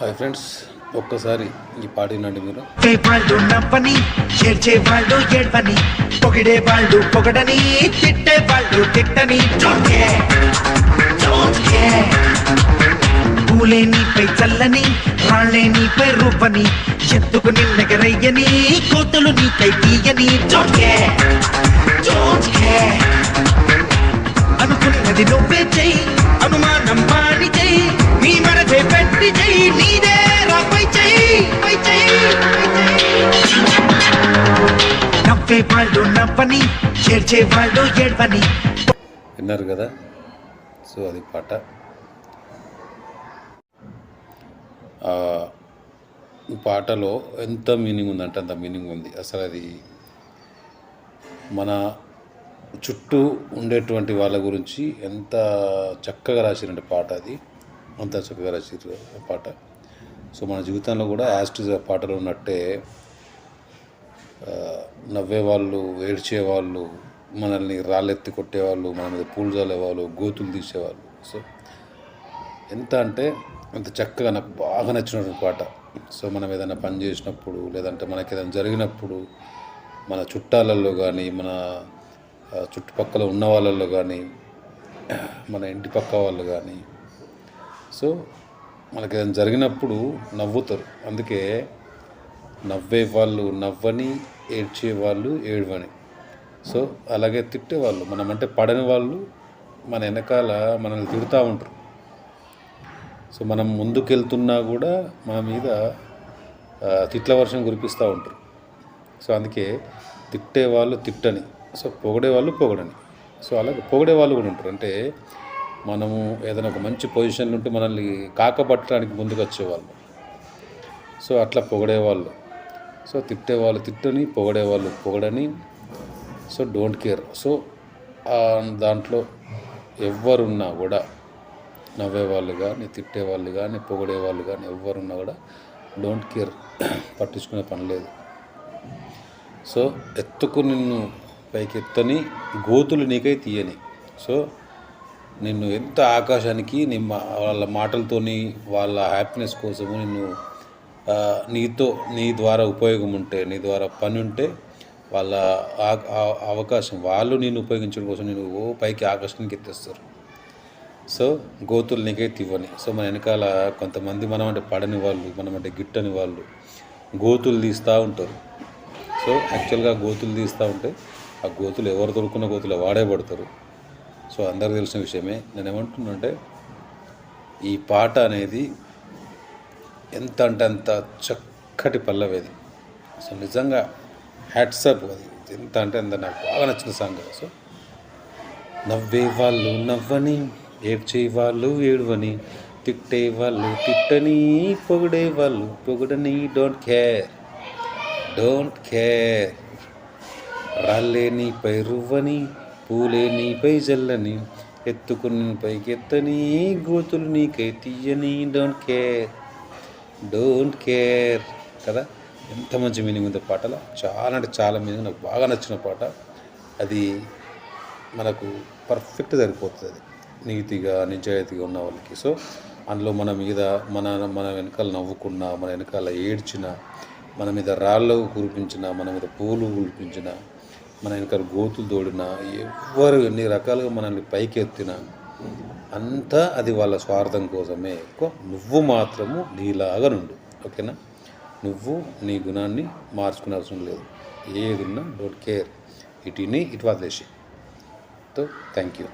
Hi friends ఒక్కసారి ఈ పాట వినండి మీరు. వాళ్ళు నవ్వని చేర్చే వాళ్ళు ఏడ్వని పొగిడే వాళ్ళు పొగడని తిట్టే వాళ్ళు తిట్టని. పూలే నీపై చల్లని రాళ్ళే నీపై రూపని ఎత్తుకు నిన్నగరయ్యని కోతులు నీకై తీయని. Don't నవ్వని ఏడ్వని. విన్నారు కదా? సో అది పాట. ఈ పాటలో ఎంత మీనింగ్ ఉందంటే అంత మీనింగ్ ఉంది. అసలు అది మన చుట్టూ ఉండేటువంటి వాళ్ళ గురించి ఎంత చక్కగా రాసిరంటే పాట అది. అంత చక్కగా రాసిరు పాట. సో మన జీవితంలో కూడా యాస్టిజ్ ఆ పాటలు ఉన్నట్టే నవ్వేవాళ్ళు ఏడ్చేవాళ్ళు మనల్ని రాళ్ళెత్తి కొట్టేవాళ్ళు మన మీద పూలు చల్లేవాళ్ళు గోతులు తీసేవాళ్ళు. సో ఎంత అంటే అంత చక్కగా నాకు బాగా నచ్చినటువంటి పాట. సో మనం ఏదైనా పని చేసినప్పుడు లేదంటే మనకి ఏదైనా జరిగినప్పుడు మన చుట్టాలలో కానీ మన చుట్టుపక్కల ఉన్న వాళ్ళల్లో కానీ మన ఇంటి పక్క వాళ్ళు కానీ సో మనకి ఏదైనా జరిగినప్పుడు నవ్వుతారు. అందుకే నవ్వే వాళ్ళు నవ్వని ఏడ్చే వాళ్ళు ఏడవని. సో అలాగే తిట్టేవాళ్ళు మనం అంటే పడని వాళ్ళు మన వెనకాల మనల్ని తిడుతూ ఉంటారు. సో మనం ముందుకెళ్తున్నా కూడా మన మీద తిట్ల వర్షం కురిపిస్తూ ఉంటారు. సో అందుకే తిట్టే వాళ్ళు తిట్టని సో పొగడే వాళ్ళు పొగడని. సో అలాగే పొగడే వాళ్ళు కూడా ఉంటారు. అంటే మనము ఏదైనా ఒక మంచి పొజిషన్లో ఉంటే మనల్ని కాకపట్టడానికి ముందుకు వచ్చేవాళ్ళు సో అట్లా పొగడేవాళ్ళు సో తిట్టేవాళ్ళు తిట్టని పొగడేవాళ్ళు పొగడని. So don't care. సో దాంట్లో ఎవరున్నా కూడా నవ్వేవాళ్ళు కానీ తిట్టేవాళ్ళు కానీ పొగడేవాళ్ళు కానీ ఎవరున్నా కూడా డోంట్ కేర్ పట్టించుకునే పని లేదు. సో ఎత్తుకు నిన్ను పైకి ఎత్తని గోతులు నీకై తీయని. సో నిన్ను ఎంత ఆకాశానికి నీ వాళ్ళ మాటలతోని వాళ్ళ హ్యాపీనెస్ కోసము నిన్ను నీతో నీ ద్వారా ఉపయోగం ఉంటే నీ ద్వారా పని ఉంటే వాళ్ళ అవకాశం వాళ్ళు నేను ఉపయోగించడం కోసం నేను ఓ పైకి ఆకర్షణకి ఎత్తేస్తారు. సో గోతులు నీకైతే ఇవ్వని సో మన వెనకాల కొంతమంది మనం అంటే పడని వాళ్ళు మనం అంటే గిట్టని వాళ్ళు గోతులు తీస్తూ ఉంటారు. సో యాక్చువల్గా గోతులు తీస్తూ ఉంటే ఆ గోతులు ఎవరు దొరుకున్న గోతులు వాడే పడతారు. సో అందరికి తెలిసిన విషయమే. నేను ఏమంటున్నానంటే ఈ పాట అనేది ఎంత అంటే అంత చక్కటి పల్లవేది సో నిజంగా హ్యాట్సప్ అది. ఎంత అంటే అంత నాకు బాగా నచ్చిన సాంగ్ సో నవ్వే వాళ్ళు నవ్వని ఏడ్చే వాళ్ళు ఏడవని తిట్టే వాళ్ళు తిట్టని పొగిడే వాళ్ళు పొగడని డోంట్ కేర్ డోంట్ కేర్ రాళ్ళే నీపై రువ్వని పూలే నీపై జల్లని ఎత్తుకుని పైకి ఎత్తని గోతులు నీకై తీయని డోంట్ కేర్ డోంట్ కేర్ కదా? ఎంత మంచి మీనింగ్ ఉంది పాటలో. చాలా అంటే చాలా మీనింగ్. నాకు బాగా నచ్చిన పాట. అది మనకు పర్ఫెక్ట్ సరిపోతుంది అది. నీతిగా నిజాయితీగా ఉన్న వాళ్ళకి. సో అందులో మన మీద మన మన వెనకాల నవ్వుకున్న మన వెనకాల ఏడ్చిన మన మీద రాళ్ళు కురిపించిన మన మీద పూలు కురిపించిన మన వెనకాల గోతులు తోడిన ఎవ్వరు ఎన్ని రకాలుగా మనల్ని పైకి ఎత్తినా అంతా అది వాళ్ళ స్వార్థం కోసమే. ఎక్కువ నువ్వు మాత్రము నీలాగా నుండు. ఓకేనా? నువ్వు నీ గుణాన్ని మార్చుకునే అవసరం లేదు. ఏది ఉన్నా డోంట్ కేర్ ఇటుని ఇటు వదిలేసి సో థ్యాంక్ యూ